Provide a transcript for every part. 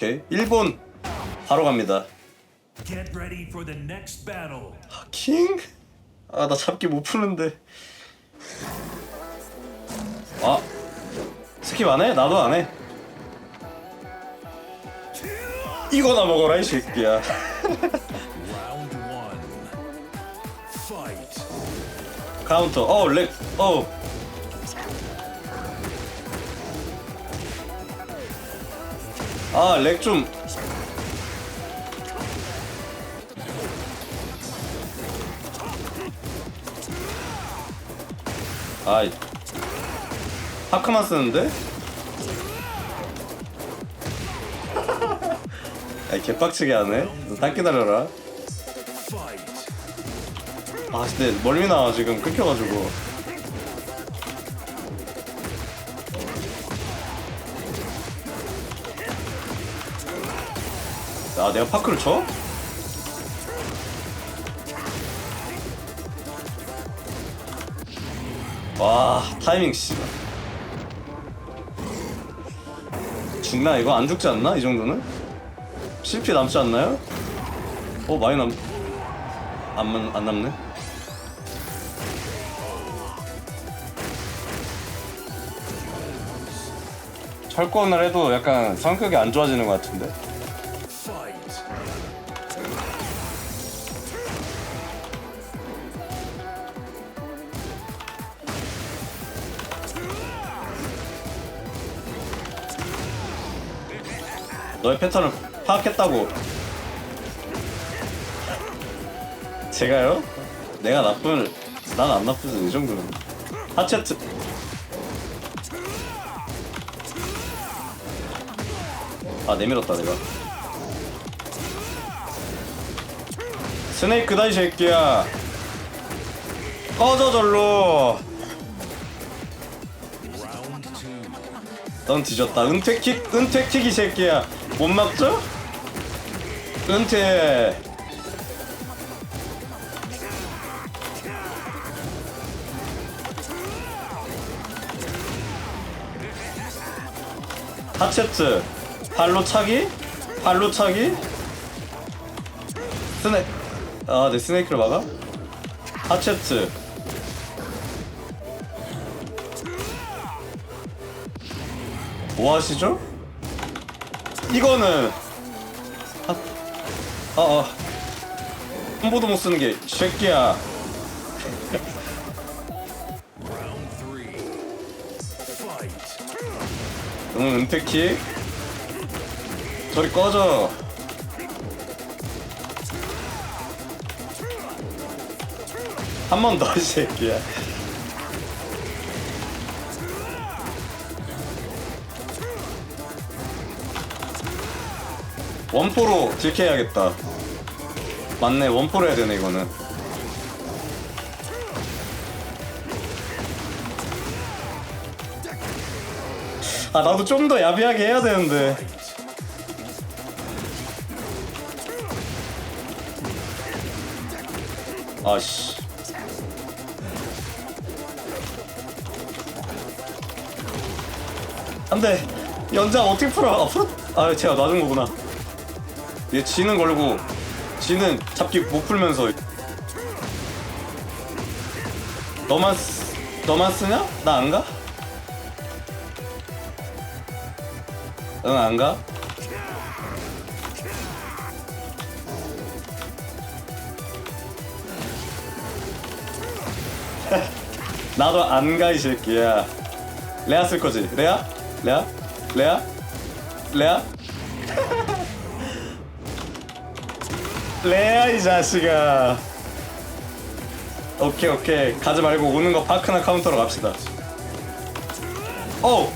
오케이 1번 바로 갑니다 Get ready for the next battle. 킹? 아 나 잡기 못 푸는데 아 스킵 안 해? 나도 안 해. 이거나 먹어라 이 새끼야. 카운터. 어 렉. 어. 아 렉 좀. 아이. 하크만 쓰는데? 야 개빡치게 하네. 너딱 기다려라. 아 근데 멀미 나 지금 끊겨가지고 아 내가 파크를 쳐? 와 타이밍 씨 죽나 이거 안 죽지 않나 이 정도는? CP 남지 않나요? 어 많이 남... 안, 안 남네 철권을 해도 약간 성격이 안 좋아지는 것 같은데 너의 패턴을 파악했다고 제가요? 내가 나쁜 난 안 나쁘지 이 정도는 하체트 아 내밀었다 내가 스네이크 다 이 새끼야 꺼져 절로. 넌 뒤졌다. 은퇴킥, 은퇴킥 이 새끼야. 못 막죠? 은퇴. 하체트. 발로 차기? 발로 차기? 스네. 아, 내 스네이크를 막아? 하체트. 뭐 하시죠? 이거는 아, 아, 아. 한 번도 못 쓰는 게. Fight. 응, 은퇴킥. 저리 꺼져. 한 번 더, 이 새끼야. 원포로 딜캐해야겠다. 맞네, 원포로 해야 되네, 이거는. 아, 나도 좀 더 야비하게 해야 되는데. 아씨. 안돼. 연장 어떻게 풀어? 아, 풀어? 아, 제가 놔준 거구나. 얘 지는 걸고, 지는 잡기 못 풀면서. 너만 쓰, 너만 쓰냐? 나 안 가? 응, 안 가? 나도 안 가 이 새끼야. 레아 쓸 거지? 레아? 레아? 레아? 레아? 레아 이 자식아. 오케이 오케이 가지 말고 오는 거 파크나 카운터로 갑시다. 오.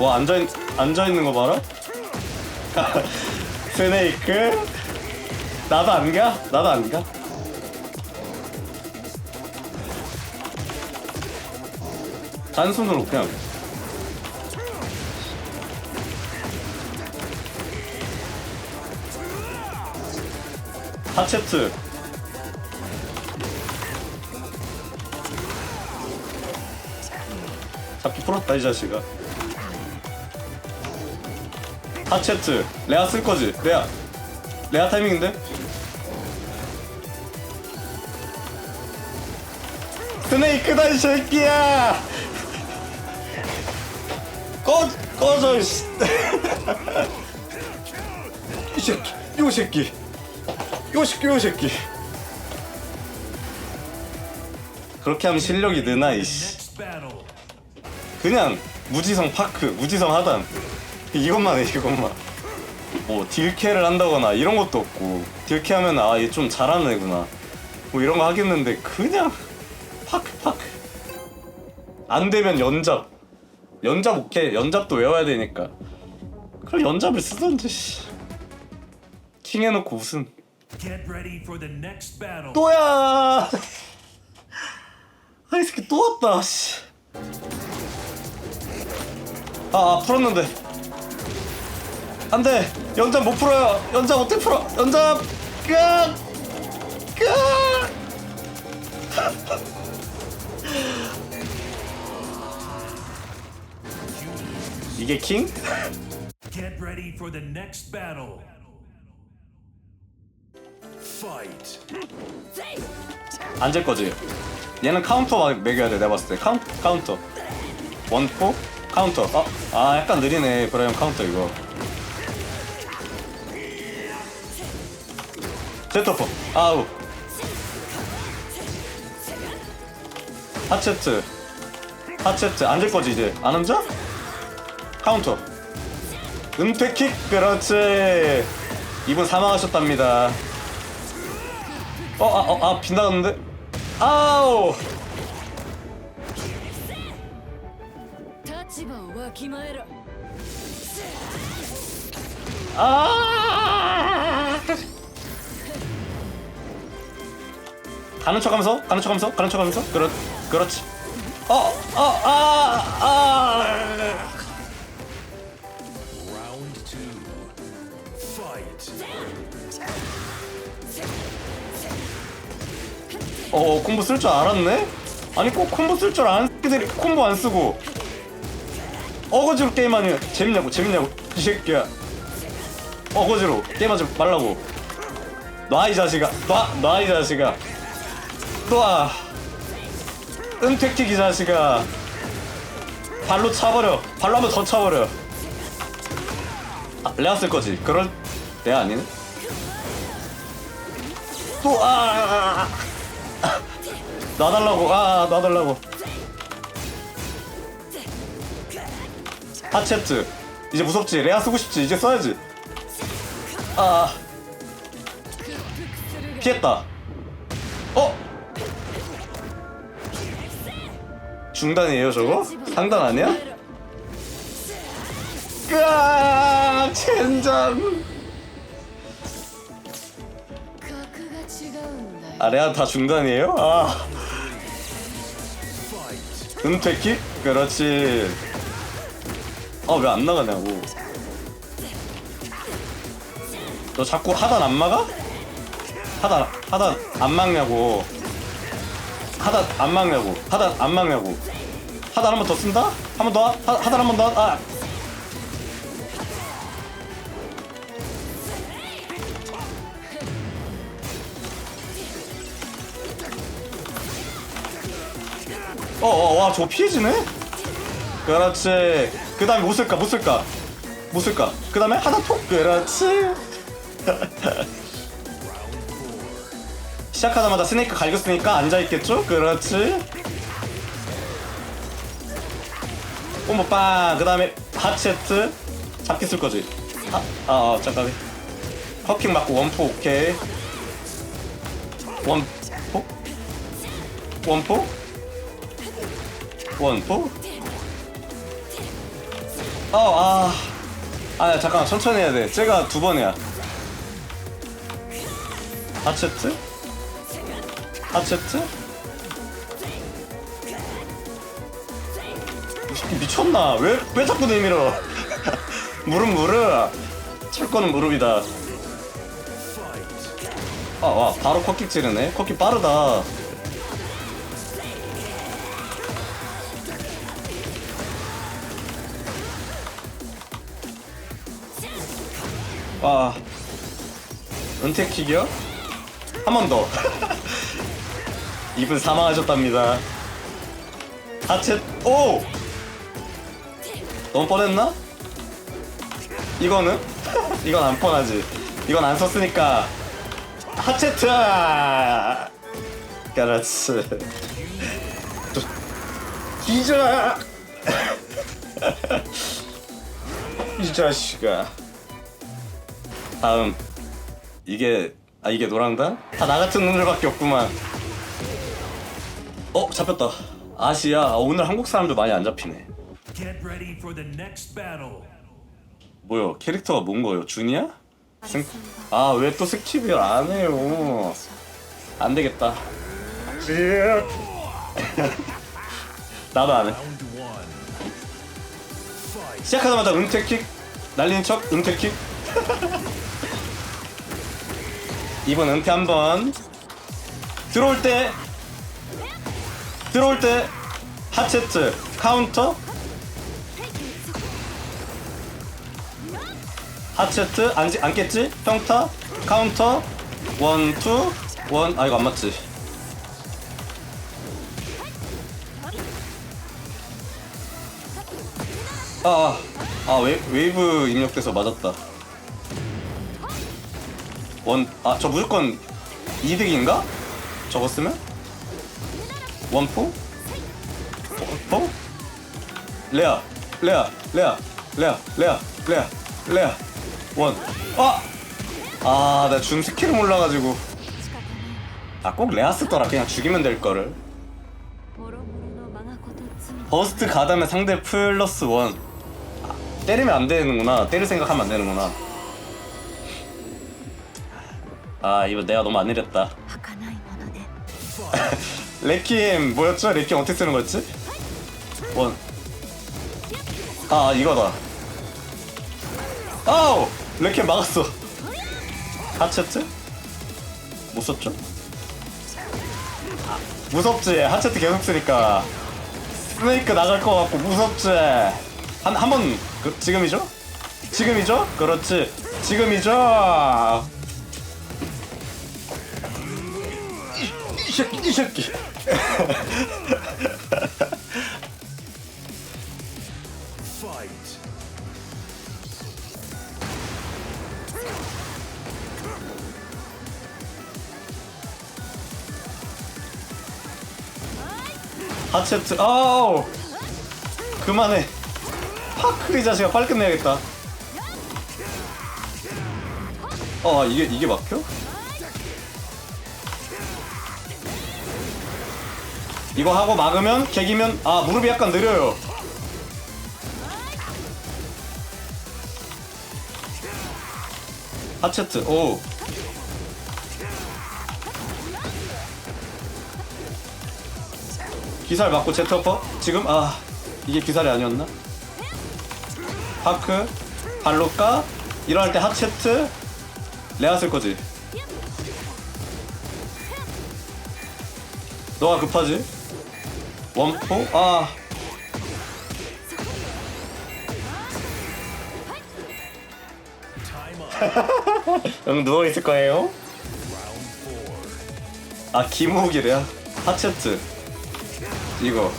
와 앉아 있, 앉아 있는 거 봐라. 스네이크. 나도 안 가? 나도 안 가? 단순으로 그냥 하체트. 잡기 풀었다 이 자식아. 하체트. 레아 쓸 거지? 레아. 레아 타이밍인데? 스네이크다 이 새끼야! 꺼 꺼져 이 새끼 요 새끼 요 새끼 요 새끼. 그렇게 하면 실력이 느나 이씨. 그냥 무지성 파크, 무지성 하단. 이것만 해 이것만. 뭐 딜캐를 한다거나 이런 것도 없고. 딜캐 하면 아 얘 좀 잘하는 애구나. 뭐 이런 거 하겠는데 그냥 파크 파크. 안 되면 연잡. 연잡 오케이. 연잡도 외워야 되니까. 그럼 연잡을 쓰던지 씨. 킹 해놓고 무슨 Get ready for the next battle. 또야 아이 새끼 또 왔다 씨. 아, 아 풀었는데 안돼 연잡 못 풀어요 연잡 어떻게 풀어 연잡 끝 끝. 이게 킹? Get ready for the next battle. 앉을 거지. 얘는 카운터 막 매겨야 돼. 내가 봤을 때 카운 카운터. 원포 카운터. 아, 아 약간 느리네. 브라이언 카운터 이거. 세터포. 아우. 하체트. 하체트 앉을 거지 이제. 안 앉아? 카운터. 은퇴킥 그렇지. 이분 사망하셨답니다. 어, 아, 어, 아, 빗나갔는데? 아우! 立場をわきまえろ 아! 가는 척 하면서, 가는 척 하면서, 가는 척 하면서, 그렇, 그렇지. 어, 어, 아, 아! 어, 콤보 쓸 줄 알았네? 아니, 꼭 콤보 쓸 줄 아는 새끼들이 콤보 안 쓰고. 어거지로 게임하니 재밌냐고, 재밌냐고, 이 새끼야. 어거지로 게임하지 말라고. 놔, 이 자식아. 놔, 놔, 이 자식아. 놔. 은퇴킥, 이 자식아. 발로 차버려. 발로 한번 더 차버려. 아, 레아 쓸 거지. 그럴 때 아니네? 또, 아, 아, 아. 놔달라고. 아 놔달라고. 하체트. 이제 무섭지? 레아 쓰고 싶지? 이제 써야지. 아. 피했다. 어? 중단이에요 저거? 상단 아니야? 으아 젠장! 아 레아 다 중단이에요? 아. 은퇴킥? 그렇지. 아, 왜 안 나가냐고. 너 자꾸 하단 안 막아? 하단, 하단 안 막냐고. 하단 안 막냐고. 하단 안 막냐고. 하단 한 번 더 쓴다? 한 번 더? 하, 하단 한 번 더? 아. 어, 어, 와, 저거 피해지네? 그렇지. 그 다음에 못 쓸까, 못 쓸까? 못 쓸까? 그 다음에 하나 톡? 그렇지. 시작하자마자 스네이크 갈겼으니까 앉아있겠죠? 그렇지. 콤보 빵! 그 다음에 하체트. 잡기 쓸 거지. 아, 아, 아 잠깐. 커킹 맞고 원포 오케이. 원포? 원포? 원포? 어, 아. 아, 잠깐만, 천천히 해야 돼. 쟤가 두 번이야. 하체트? 하체트? 미쳤나? 왜, 왜 자꾸 내밀어? 무릎, 무릎. 찰 거는 무릎이다. Fight. 아, 와, 바로 커킥 찌르네. 커킥 빠르다. 아 은퇴킥이요? 한 번 더. 이분 사망하셨답니다. 하체 오 너무 뻔했나? 이거는 이건 안 뻔하지. 이건 안 썼으니까 하체트. 그렇지. 기자. 이 자식아. 다음 이게 아 이게 노랑단? 다나 같은 놈들밖에 없구만. 어 잡혔다. 아시아 아, 오늘 한국 사람들 많이 안 잡히네. Get ready for the next battle. 뭐요 캐릭터가 뭔 거요? 준이야? 아왜 또 스킵을 안 해요? 안 되겠다. 나도 안 해. 시작하자마자 은퇴킥 날리는 척 은퇴킥. 이번 은퇴 한번. 들어올 때 들어올 때 하체트 카운터. 하체트 안, 안겠지? 평타 카운터. 원투 원 아 이거 안 맞지. 아, 아 웨, 웨이브 입력돼서 맞았다 원, 아, 저 무조건 2득인가? 저거 쓰면? 원포? 원포? 레아, 레아, 레아, 레아, 레아, 레아, 레아, 원. 아! 아, 나 줌 스킬을 몰라가지고. 아, 꼭 레아 쓰더라. 그냥 죽이면 될 거를. 버스트 가담에 상대 플러스 원. 아, 때리면 안 되는구나. 때릴 생각하면 안 되는구나. 아 이거 내가 너무 안 이랬다. 레킴 뭐였죠? 레킴 어떻게 쓰는 거였지? 원. 아 이거다. 아우 레킴 막았어. 하체트? 못 썼죠? 무섭지? 하체트 계속 쓰니까 스네이크 나갈 것 같고 무섭지? 한 한번 그, 지금이죠? 지금이죠? 그렇지 지금이죠? 새끼 이 새끼. 하체트 아우 그만해 파크리 자식아 빨리 끝내야겠다 어 이게 이게 막혀? 이거 하고 막으면 개기면 아 무릎이 약간 느려요. 하체트 오. 기살 맞고 제트어퍼? 지금? 아 이게 기살이 아니었나? 파크 발로 까 일어날 때 하체트 레아 쓸 거지. 너가 급하지 원포? 아. 응 누워 있을 거예요. 아 기무기래야? 하체트. 이거.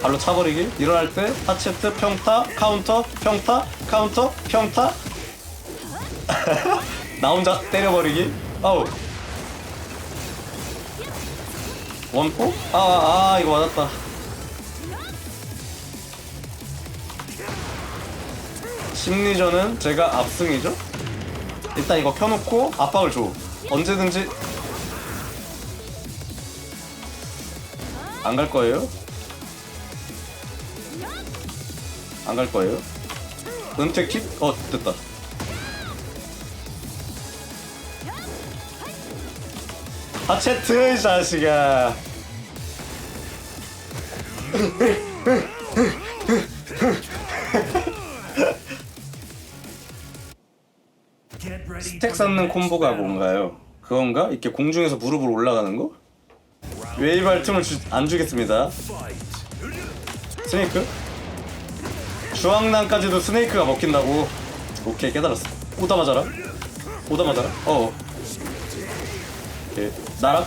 발로 차버리기? 일어날 때 하체트 평타 카운터 평타 카운터 평타. 나 혼자 때려버리기? 아우. 원포? 아, 아 이거 맞았다 심리전은 제가 압승이죠? 일단 이거 켜놓고 압박을 줘 언제든지 안 갈 거예요? 안 갈 거예요? 은퇴 킥? 어 됐다 하체트 이 자식아 스택 쌓는 콤보가 battle. 뭔가요? 그건가? 이렇게 공중에서 무릎으로 올라가는 거? 웨이브 할 틈을 주, 안 주겠습니다. 스네이크? 주황난까지도 스네이크가 먹힌다고 오케이 깨달았어 오다 맞아라 오다마다 어 오케이 나락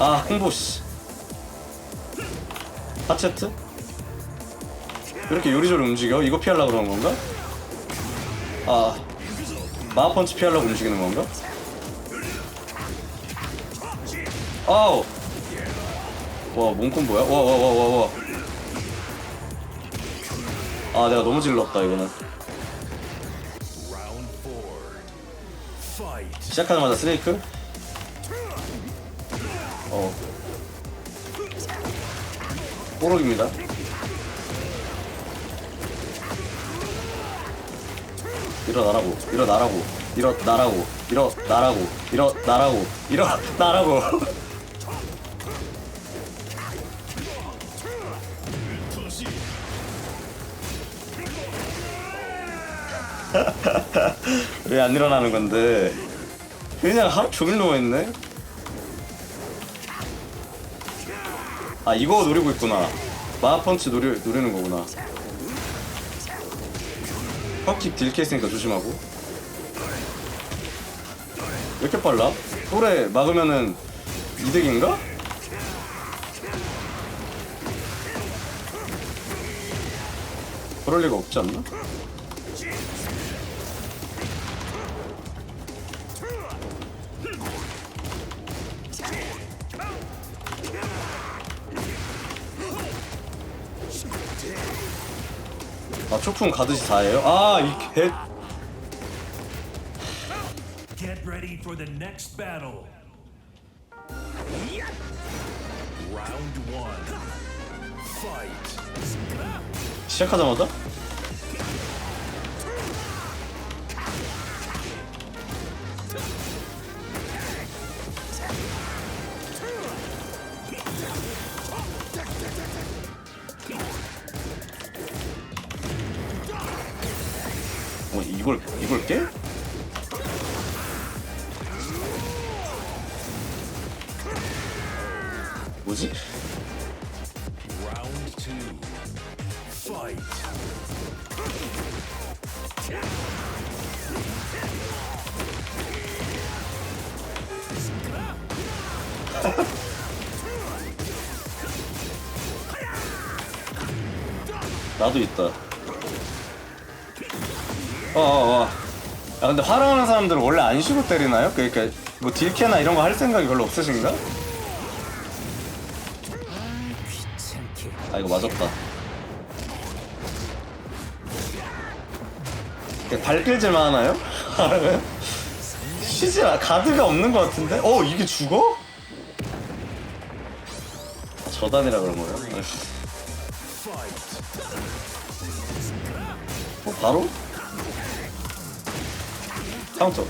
아 콤보 씨 하체트 왜 이렇게 요리조리 움직여? 이거 피하려고 그러는 건가? 아 마하펀치 피하려고 움직이는 건가? 아우 와 몸콤보야? 와 와 와 와 와 아 내가 너무 질렀다 이거는. 시작하자마자 스네이크 어 뽀록입니다 일어나라고 일어나라고 일어나라고 일어나라고 일어나라고 일어나라고. 왜 안 일어나는 건데? 그냥 하루 종일 누워있네? 아 이거 노리고 있구나. 마하펀치 노리, 노리는 거구나 헛킥 딜캐 있으니까 조심하고 왜 이렇게 빨라? 또래 막으면은 이득인가? 그럴 리가 없지 않나? 아 초풍 가듯이 다예요? 아 이 개... Get ready for the next battle. Round one. Fight. 시작하자마자? 이걸 이걸 깨? 뭐지? 나도 있다. 어어어. 야 근데 화랑하는 사람들은 원래 안 쉬고 때리나요? 그러니까 뭐 딜캐나 이런 거 할 생각이 별로 없으신가? 아 이거 맞았다. 발 끌질만 하나요? 쉬지 마. 가드가 없는 것 같은데? 어 이게 죽어? 저단이라 그런 거예요? 어, 바로? 카운터.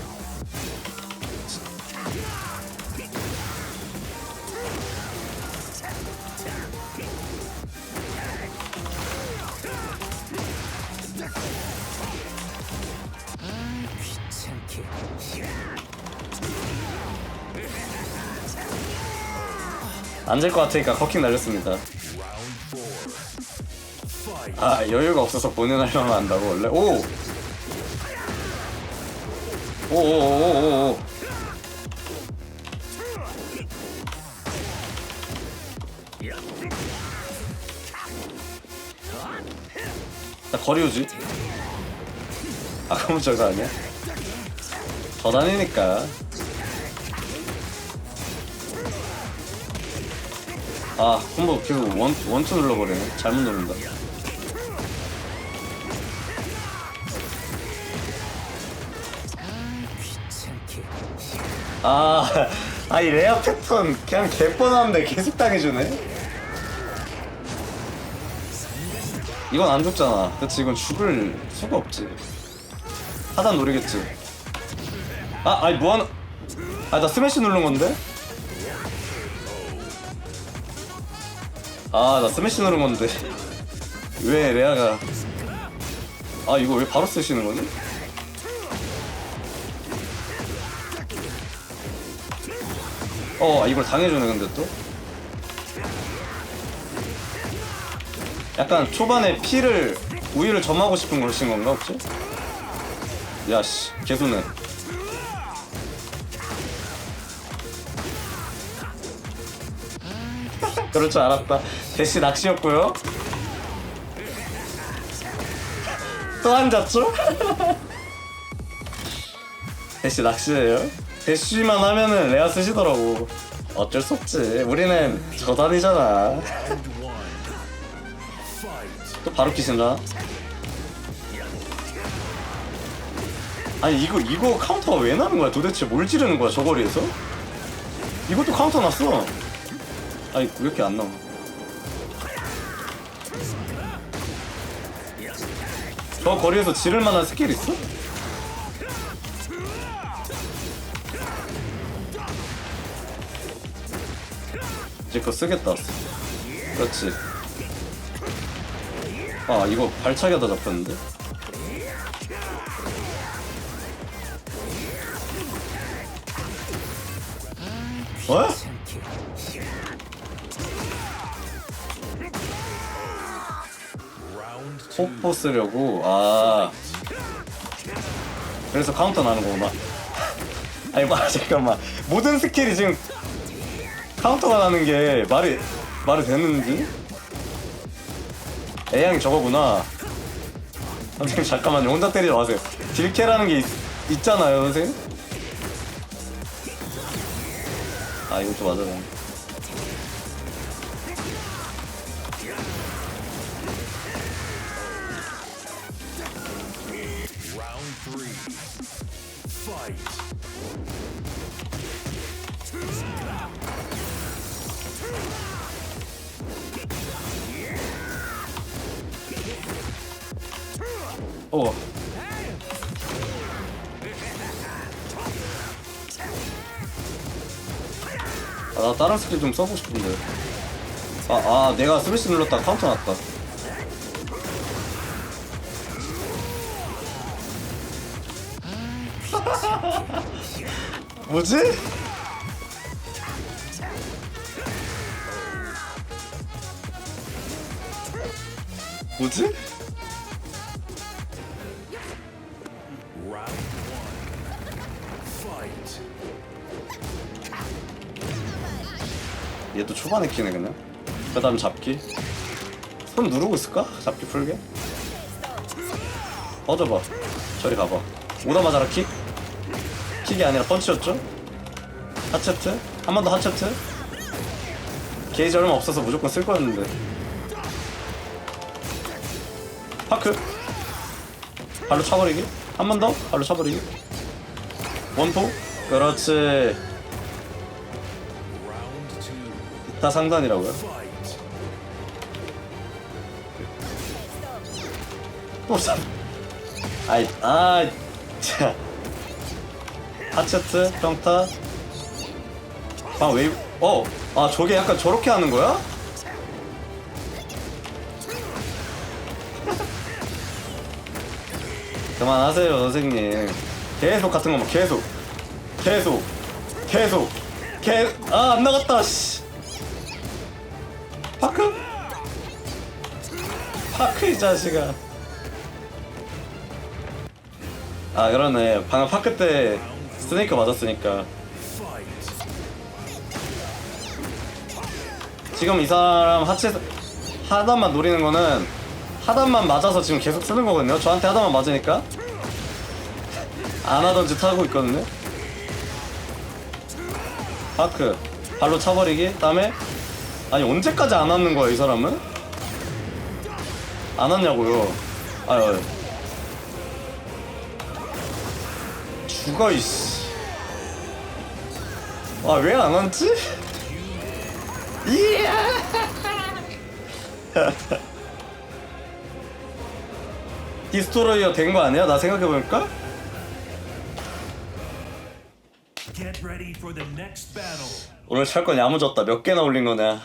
앉을 것 같으니까 커킹 날렸습니다. 아 여유가 없어서 본연하려면 한다고 원래 오 오오오오오. 나 거리 유지. 아 그럼 저거 아니야? 저단이니까. 아 콤보 계속 원, 원투 눌러버리네. 잘못 누른다 아, 아, 이 레어 패턴 그냥 개뻔한데 계속 당해주네? 이건 안 죽잖아. 그치, 이건 죽을 수가 없지. 하단 노리겠지. 아, 아니, 뭐하는. 아, 나 스매시 누른 건데? 아, 나 스매시 누른 건데. 왜 레아가. 아, 이거 왜 바로 쓰시는 거니? 어 이걸 당해주네 근데 또? 약간 초반에 피를 우유를 점하고 싶은 걸신 건가 혹시? 야씨 개소네. 그럴 줄 알았다. 대시 낚시였고요. 또 앉았죠? 대시 낚시예요 대시만 하면은 레아 쓰시더라고. 어쩔 수 없지. 우리는 저단이잖아. 또 바로 키신다. 아니 이거 이거 카운터가 왜 나는 거야? 도대체 뭘 지르는 거야 저 거리에서? 이것도 카운터 났어. 아니 왜 이렇게 안 나와? 저 거리에서 지를 만한 스킬 있어? 이제 그거 쓰겠다. 그렇지. 아 이거 발차기 하다 잡혔는데? 어? 포포 쓰려고? 아. 그래서 카운터 나는 거구나. 아니 마 잠깐만. 모든 스킬이 지금 카운터가 나는 게 말이 말이 되는지? A양이 저거구나. 선생님 잠깐만요. 혼자 때리지 마세요. 딜캐라는 게 있, 있잖아요 선생님. 아 이것도 맞아요 어. 아, 나 다른 스킬 좀 써보고 싶은데. 아, 아, 내가 스매시 눌렀다 카운터 났다. 뭐지? 뭐지? 초반에 키네 그냥. 그 다음 잡기. 손 누르고 있을까? 잡기 풀게. 꺼져봐. 저리 가봐. 오다마자라 킥. 킥이 아니라 펀치였죠? 하체트? 한 번 더 하체트? 게이지 얼마 없어서 무조건 쓸 거였는데. 파크. 발로 차버리기. 한 번 더? 발로 차버리기. 원포. 그렇지 다 상단이라고요. 또 참. 아이, 아, 자. 하체트, 평타. 아, 웨이브, 어, 아, 저게 약간 저렇게 하는 거야? 그만하세요, 선생님. 계속 같은 거만, 계속. 계속. 계속. 계, 아, 안 나갔다, 씨. 이 자식아. 아 그러네 방금 파크 때 스네이크 맞았으니까. 지금 이 사람 하체 하단만 노리는 거는 하단만 맞아서 지금 계속 쓰는 거거든요 저한테 하단만 맞으니까 안 하던 짓 하고 있거든요 파크 발로 차버리기 다음에 아니 언제까지 안 왔는 거야 이 사람은? 안 왔냐고요 아유. 죽어 이씨 아왜 안 왔지? 이야 디스토로이어 된 거 아니야? 나 next battle. 오늘 철권 야무졌다 몇 개나 올린 거냐